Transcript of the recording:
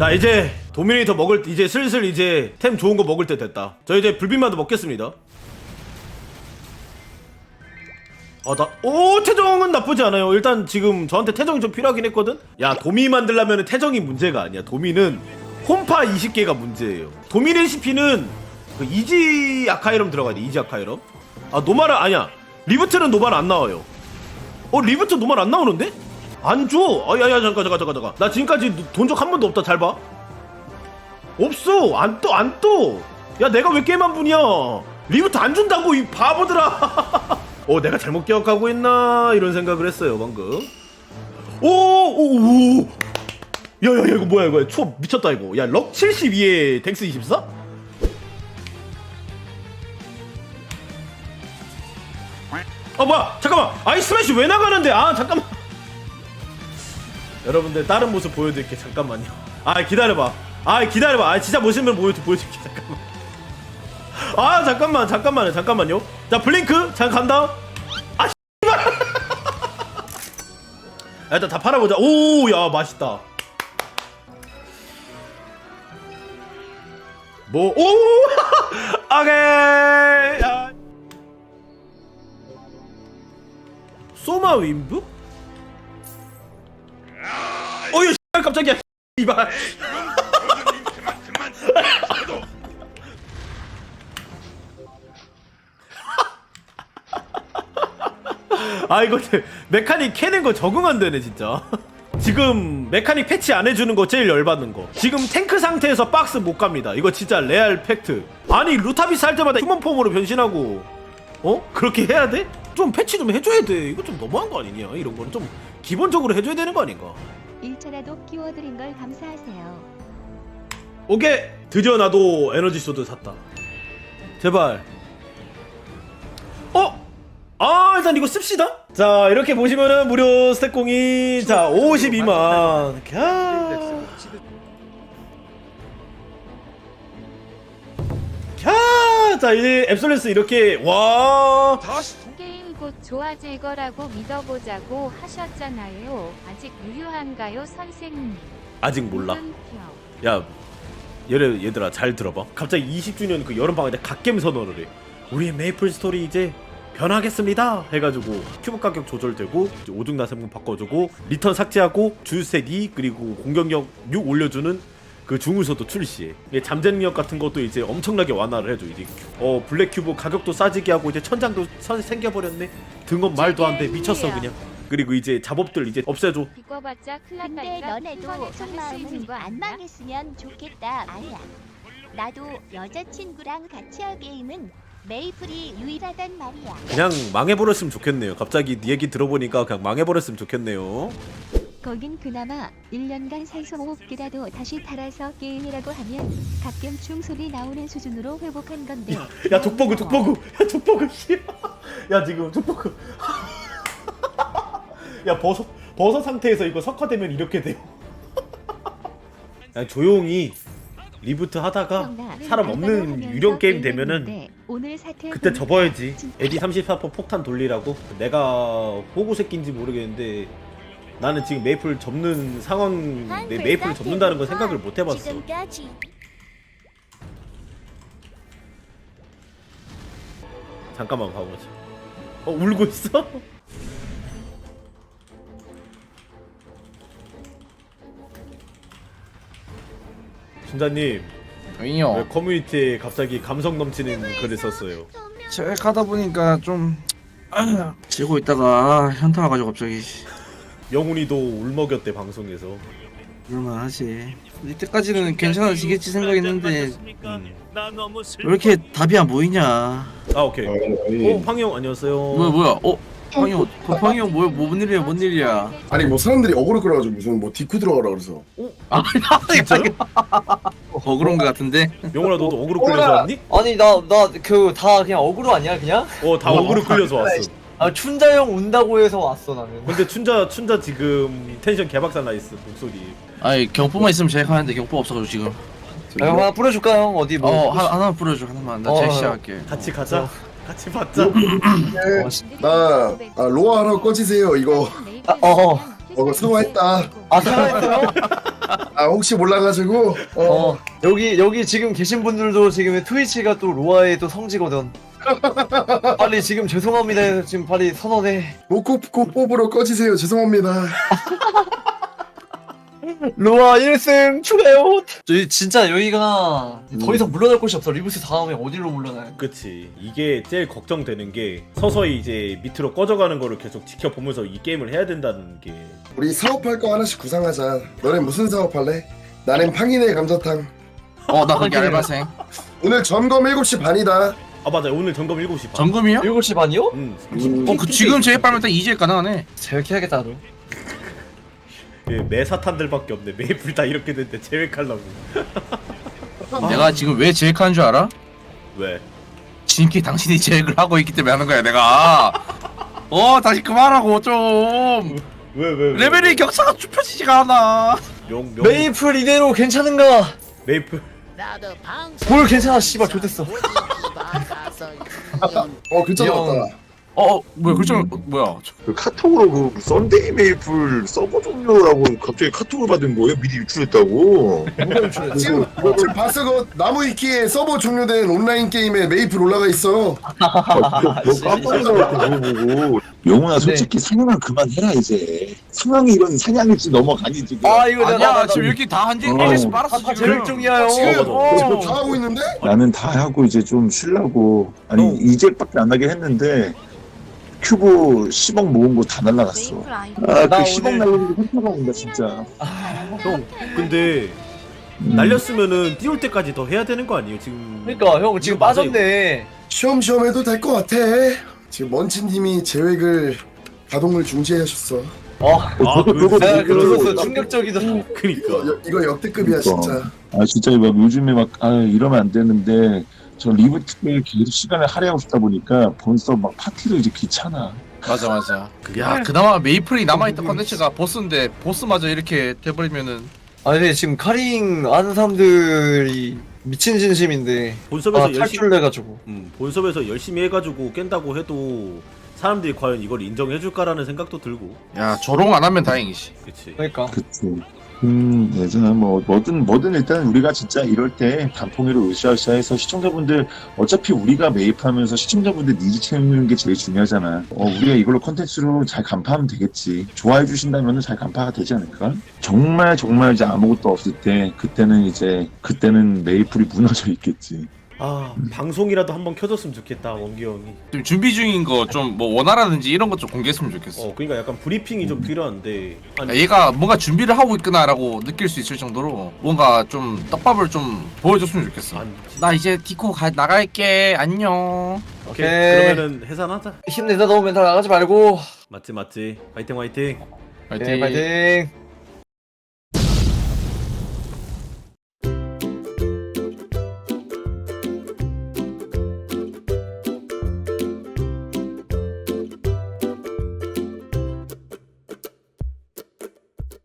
자 이제 도미네이터 먹을 때 이제 슬슬 이제 템 좋은 거 먹을 때 됐다. 저 이제 불빛마도 먹겠습니다. 아나오 태정은 나쁘지 않아요. 일단 지금 저한테 태정이 좀 필요하긴 했거든? 야 도미 만들려면 태정이 문제가 아니야. 도미는 홈파 20개가 문제예요. 도미 레시피는 그 이지 아카이럼 들어가야 돼 이지 아카이럼. 아 노말은 아니야. 리부트는 노말 안 나와요. 어 리부트 노말 안 나오는데? 안 줘. 아, 야, 야, 잠깐, 잠깐, 잠깐, 잠깐. 나 지금까지 돈 적 한 번도 없다. 잘 봐. 없어. 안 떠, 안 떠. 야, 내가 왜 게임 한 분이야? 리부트 안 준다고 이 바보들아. 어, 내가 잘못 기억하고 있나 이런 생각을 했어요 방금. 오, 오, 오. 야, 야, 야, 이거 뭐야 이거? 추억 미쳤다 이거. 야, 럭 72에 덱스 24? 어 뭐야 잠깐만 아이 스매시 왜 나가는데 아 잠깐만 여러분들 다른 모습 보여드릴게 잠깐만요. 아 기다려봐. 아 기다려봐. 아 진짜 멋있는 걸 보여, 보여줄게 잠깐만. 아 잠깐만 잠깐만요 잠깐만요. 자 블링크! 잘 간다. 아 씨발. 야, 일단 다 팔아보자. 오야 맛있다. 뭐 오! 오케이. 야. 소마 윈브? 아 이거 메카닉 캐는 거 적응 안 되네 진짜. 지금 메카닉 패치 안 해주는 거 제일 열받는 거. 지금 탱크 상태에서 박스 못 갑니다. 이거 진짜 레알 팩트. 아니 루타비스 할 때마다 휴먼 폼으로 변신하고 어? 그렇게 해야 돼? 좀 패치 좀 해줘야 돼. 이거 좀 너무한 거 아니냐? 이런 거는 좀 기본적으로 해줘야 되는 거 아닌가 1차라도 끼워드린 걸 감사하세요. 오케이! 드디어 나도 에너지 소드 샀다. 제발. 어? 아 일단 이거 씁시다. 자 이렇게 보시면은 무료 스택공이 자 52만. 캬. 캬! 자 이제 앱솔레스 이렇게 와. 게임 곧 좋아질 거라고 믿어보자고 하셨잖아요. 아직 유효한가요, 선생님? 아직 몰라. 야 얘들, 얘들아 잘 들어봐 갑자기 20주년 그 여름방학 때 갓겜 선언을 해 우리의 메이플 스토리 이제 변하겠습니다 해가지고 큐브 가격 조절되고 이제 오중 나샘금 바꿔주고 리턴 삭제하고 주set 2 그리고 공격력 6 올려주는 그 중우서도 출시해 이게 잠재 능력 같은 것도 이제 엄청나게 완화를 해줘 이제. 어 블랙 큐브 가격도 싸지게 하고 이제 천장도 선 생겨버렸네. 등업 말도 안 돼. 미쳤어 그냥. 그리고 이제 잡업들 이제 없애줘. 비꿔봤자 근데 너네도 속마음은 거 안? 망했으면 좋겠다 아니야. 나도 여자친구랑 같이 할 게임은 메이플이 유일하단 말이야. 그냥 망해버렸으면 좋겠네요. 갑자기 네 얘기 들어보니까 그냥 망해버렸으면 좋겠네요 거긴 그나마 1년간 산소 호흡기라도 다시 달아서 게임이라고 하면 가끔 충소리 나오는 수준으로 회복한 건데. 야 족버그 족버그 야 족버그 씨야 지금 족버그 야 버섯 버섯 상태에서 이거 석화되면 이렇게 돼요. 야 조용히 리부트 하다가 사람 없는 유령 게임 되면은 오늘 사태 그때 접어야지. 에디 34% 폭탄 돌리라고? 내가 호구 새끼인지 모르겠는데 나는 지금 메이플 접는 상황 내 메이플 접는다는 건 생각을 못 해봤어 잠깐만 봐보자. 어 울고 있어? 준자님 왜 아니요. 커뮤니티에 갑자기 감성 넘치는 글을 썼어요? 책 하다 보니까 좀 아, 지고 있다가 현타 와가지고 갑자기 영훈이도 울먹였대 방송에서. 그럴만 하지. 이때까지는 괜찮아지겠지 생각했는데 음. 왜 이렇게 답이 안 보이냐? 아 오케이. 어 황영 안녕하세요. 뭐야 뭐야? 어? 황이 형, 황이 형 뭐야? 뭔 일이야? 뭔 일이야? 아니 뭐 사람들이 어그로 끌어가지고 무슨 뭐 디쿠 들어가라 그래서 아, 진짜로? 어 그런 거 같은데. 영훈아 너도 어그로 끌려서 왔니? 아니 나 나 그 다 그냥 어그로 아니야 그냥? 어다 어그로 끌려서 왔어. 아 춘자 형 온다고 해서 왔어 나는. 근데 춘자 춘자 지금 텐션 개박살 나 있어 목소리. 아니 경포만 있으면 제가 하는데 경포 없어가지고 지금. 아, 형 하나 뿌려줄까 형 어디 뭐? 어 하, 하나만 뿌려줘 하나만. 나 어, 제가 어. 시작할게. 같이 가자. 같이 받자. 나 아, 로아 하나 꺼지세요 이거 아, 어. 어, 사과했다. 아 사과했어요? 아 혹시 몰라가지고 어, 어 여기 여기 지금 계신 분들도 지금 트위치가 또 로아의 또 성지거든. 빨리 지금 죄송합니다 해서 지금 빨리 선언해. 모코코 뽑으러 꺼지세요. 죄송합니다. 로아 1승 추가요. 저희 진짜 여기가 더 이상 물러날 곳이 없어. 리브스 다음에 어디로 물러나요? 그치 이게 제일 걱정되는 게 서서히 이제 밑으로 꺼져가는 거를 계속 지켜보면서 이 게임을 해야 된다는 게 우리 사업할 거 하나씩 구상하자. 너네 무슨 사업할래? 나는 팡이네 감자탕. 어나 거기 알바생 오늘 점검 7시 반이다. 아 맞아 오늘 점검 7시 반 점검이요? 7시 반이요? 음, 어그 지금 제일 빠르면 딱 이제 가능하네 제약해야겠다 나도. 예, 매사탄들밖에 없네 메이플 다 이렇게 됐는데 제외하려고 내가 지금 왜 제액하는 줄 알아? 왜? 지금께 당신이 제액을 하고 있기 때문에 하는 거야 내가 어 다시 그만하고 좀 왜 왜? 왜, 레벨이 왜? 격차가 좁혀지지가 않아 명, 명 메이플 이대로 괜찮은가? 메이플 뭘 괜찮아 씨발 좋댔어. 어 글자 형. 나왔다. 어 뭐야 글자 어, 뭐야 그 카톡으로 그 썬데이 메이플 서버 종료라고 갑자기 카톡을 받은 거예요? 미리 유출했다고. 지금 지금 봤어 그 나무 위키에 서버 종료된 온라인 게임에 메이플 올라가 있어. 아, 너 깜짝 놀라서 그거 보고. 영훈아 네. 솔직히 사냥은 그만해라 이제. 상황이 이런 사냥일지 넘어가니 지금. 아 이거 내가 아니야 나, 나, 지금 이렇게 다 한지 어. 1개씩 빨았어 다 지금 제일 중이야 지금 형. 어. 다 하고 있는데? 나는 다 하고 이제 좀 쉬려고. 아니 어. 이제밖에 안 하긴 했는데 큐브 10억 모은 거 다 날라갔어. 아 그 나 10억 오늘- 날리고 현타가 온다 진짜. 형 근데 음. 날렸으면은 띄울 때까지 더 해야 되는 거 아니에요 지금 그러니까 형 지금 맞아, 빠졌네. 쉬엄쉬엄 해도 될 것 같아. 지금 먼치님이 제획을 가동을 중지하셨어. 어. 아 그, 그거- 내가 그거- 충격적이다. 그니까 이거, 역대급이야 그러니까. 진짜. 아 진짜 막 요즘에 막 아 이러면 안 되는데 저 리부트에 계속 시간을 할애하고 싶다 보니까 본서 막 파티도 이제 귀찮아. 맞아 맞아 야 그나마 메이플이 남아있던 컨텐츠가 보스인데 보스마저 이렇게 돼버리면은 아니 근데 지금 카링 아는 사람들이 미친 진심인데 본섭에서 아 열심히 탈출해가지고 음, 본섭에서 열심히 해가지고 깬다고 해도 사람들이 과연 이걸 인정해줄까라는 생각도 들고 야 조롱 안 하면 다행이지 그치 그러니까 그치. 음, 예전에 뭐, 뭐든, 뭐든 일단 우리가 진짜 이럴 때 단풍이로 으쌰으쌰 해서 시청자분들, 어차피 우리가 매입하면서 시청자분들 니즈 채우는 게 제일 중요하잖아. 어, 우리가 이걸로 컨텐츠로 잘 간파하면 되겠지. 좋아해 주신다면 잘 간파가 되지 않을까? 정말 정말 이제 아무것도 없을 때, 그때는 이제, 그때는 메이플이 무너져 있겠지. 아 방송이라도 한번 켜줬으면 좋겠다 원기 형이. 지금 준비 중인 거 좀 뭐 원하라든지 이런 것 좀 공개했으면 좋겠어. 어 그러니까 약간 브리핑이 좀 필요한데. 야, 아니 얘가 뭔가 준비를 하고 있구나라고 느낄 수 있을 정도로 뭔가 좀 떡밥을 좀 보여줬으면 좋겠어. 아니 나 이제 디코 가, 나갈게. 안녕. 오케이 오케이. 그러면은 해산하자. 힘내다 너무 멘탈 나가지 말고. 맞지 맞지. 화이팅 화이팅. 네, 파이팅